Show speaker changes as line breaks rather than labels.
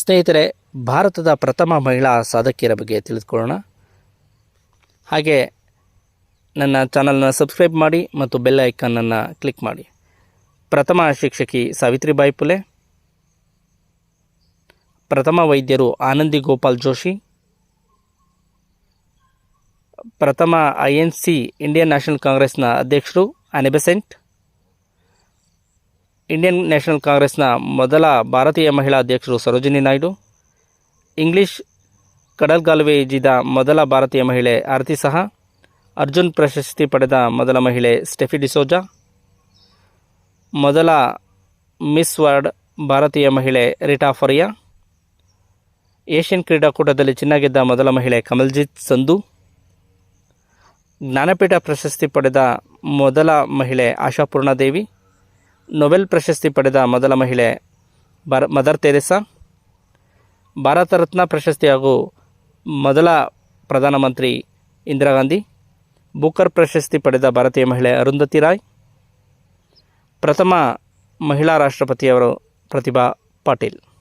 ಸ್ನೇಹಿತರೆ, ಭಾರತದ ಪ್ರಥಮ ಮಹಿಳಾ ಸಾಧಕಿಯರ ಬಗ್ಗೆ ತಿಳಿದುಕೊಳ್ಳೋಣ. ಹಾಗೆ ನನ್ನ ಚಾನಲ್ನ ಸಬ್ಸ್ಕ್ರೈಬ್ ಮಾಡಿ ಮತ್ತು ಬೆಲ್ ಐಕನ್ನನ್ನು ಕ್ಲಿಕ್ ಮಾಡಿ. ಪ್ರಥಮ ಶಿಕ್ಷಕಿ ಸಾವಿತ್ರಿಬಾಯಿ ಪುಲೆ, ಪ್ರಥಮ ವೈದ್ಯರು ಆನಂದಿ ಗೋಪಾಲ್ ಜೋಶಿ, ಪ್ರಥಮ I N C Indian National ಕಾಂಗ್ರೆಸ್ನ ಅಧ್ಯಕ್ಷರು ಅನಿಬೆಸೆಂಟ್ ಇಂಡಿಯನ್ ನ್ಯಾಷನಲ್ ಕಾಂಗ್ರೆಸ್ನ ಮೊದಲ ಭಾರತೀಯ ಮಹಿಳಾ ಅಧ್ಯಕ್ಷರು ಸರೋಜಿನಿ ನಾಯ್ಡು, ಇಂಗ್ಲಿಷ್ ಕಡಲ್ಗಾಲುವೆ ಈಜಿದ ಮೊದಲ ಭಾರತೀಯ ಮಹಿಳೆ ಆರತಿ ಸಹ, ಅರ್ಜುನ್ ಪ್ರಶಸ್ತಿ ಪಡೆದ ಮೊದಲ ಮಹಿಳೆ ಸ್ಟೆಫಿ ಡಿಸೋಜಾ, ಮೊದಲ ಮಿಸ್ ವರ್ಲ್ಡ್ ಭಾರತೀಯ ಮಹಿಳೆ ರಿಟಾ ಫರಿಯಾ, ಏಷ್ಯನ್ ಕ್ರೀಡಾಕೂಟದಲ್ಲಿ ಚಿನ್ನ ಗೆದ್ದ ಮೊದಲ ಮಹಿಳೆ ಕಮಲ್ಜಿತ್ ಸಂಧು, ಜ್ಞಾನಪೀಠ ಪ್ರಶಸ್ತಿ ಪಡೆದ ಮೊದಲ ಮಹಿಳೆ ಆಶಾಪೂರ್ಣ ದೇವಿ ನೊಬೆಲ್ ಪ್ರಶಸ್ತಿ ಪಡೆದ ಮೊದಲ ಮಹಿಳೆ ಬರ ಮದರ್ ತೆರೆಸಾ ಭಾರತ ರತ್ನ ಪ್ರಶಸ್ತಿ ಹಾಗೂ ಮೊದಲ ಪ್ರಧಾನಮಂತ್ರಿ ಇಂದಿರಾ ಗಾಂಧಿ. ಬುಕರ್ ಪ್ರಶಸ್ತಿ ಪಡೆದ ಭಾರತೀಯ ಮಹಿಳೆ ಅರುಂಧತಿ ರಾಯ್. ಪ್ರಥಮ ಮಹಿಳಾ ರಾಷ್ಟ್ರಪತಿಯವರು ಪ್ರತಿಭಾ ಪಾಟೀಲ್.